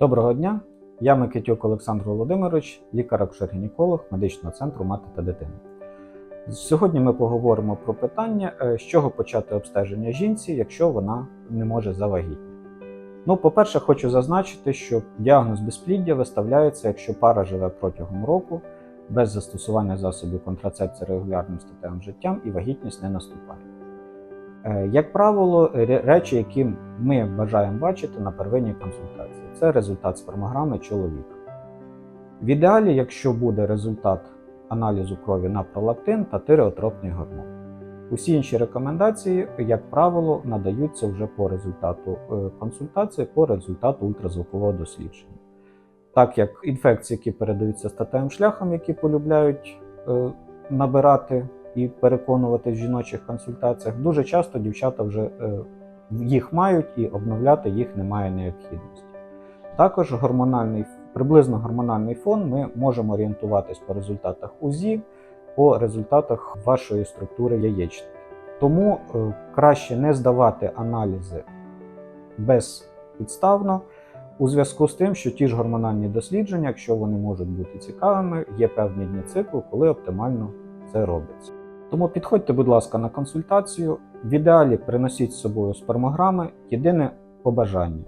Доброго дня! Я Микитюк Олександр Володимирович, лікар-акушер-гінеколог медичного центру мати та дитини. Сьогодні ми поговоримо про питання, е, з чого почати обстеження жінці, якщо вона не може завагітніти. Ну, по-перше, хочу зазначити, що діагноз безпліддя виставляється, якщо пара живе протягом року без застосування засобів контрацепції регулярним статевим життям і вагітність не наступає. Е, Як правило, речі, які ми бажаємо бачити на первинній консультації, це результат спермограми чоловіка. В ідеалі, якщо буде результат аналізу крові на пролактин та тиреотропний гормон. Усі інші рекомендації, як правило, надаються вже по результату е, консультації, по результату ультразвукового дослідження. Так як інфекції, які передаються статевим шляхом, які полюбляють е, набирати і переконувати в жіночих консультаціях, дуже часто дівчата вже е, їх мають і обновляти їх немає необхідності. Також гормональний, приблизно гормональний фон ми можемо орієнтуватись по результатах УЗІ, по результатах вашої структури яєчника. Тому е, краще не здавати аналізи безпідставно у зв'язку з тим, що ті ж гормональні дослідження, якщо вони можуть бути цікавими, є певні дні циклу, коли оптимально це робиться. Тому підходьте, будь ласка, на консультацію. В ідеалі приносіть з собою спермограми. Єдине побажання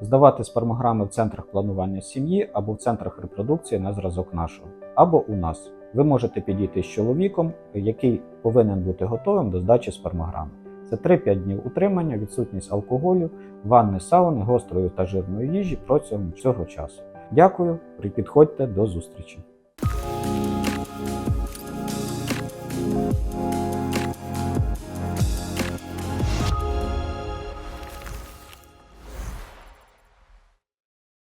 здавати спермограми в центрах планування сім'ї або в центрах репродукції на зразок нашого, або у нас. Ви можете підійти з чоловіком, який повинен бути готовим до здачі спермограми. Це 3-5 днів утримання, відсутність алкоголю, ванни, сауни, гострої та жирної їжі протягом цього часу. Дякую, підходьте до зустрічі.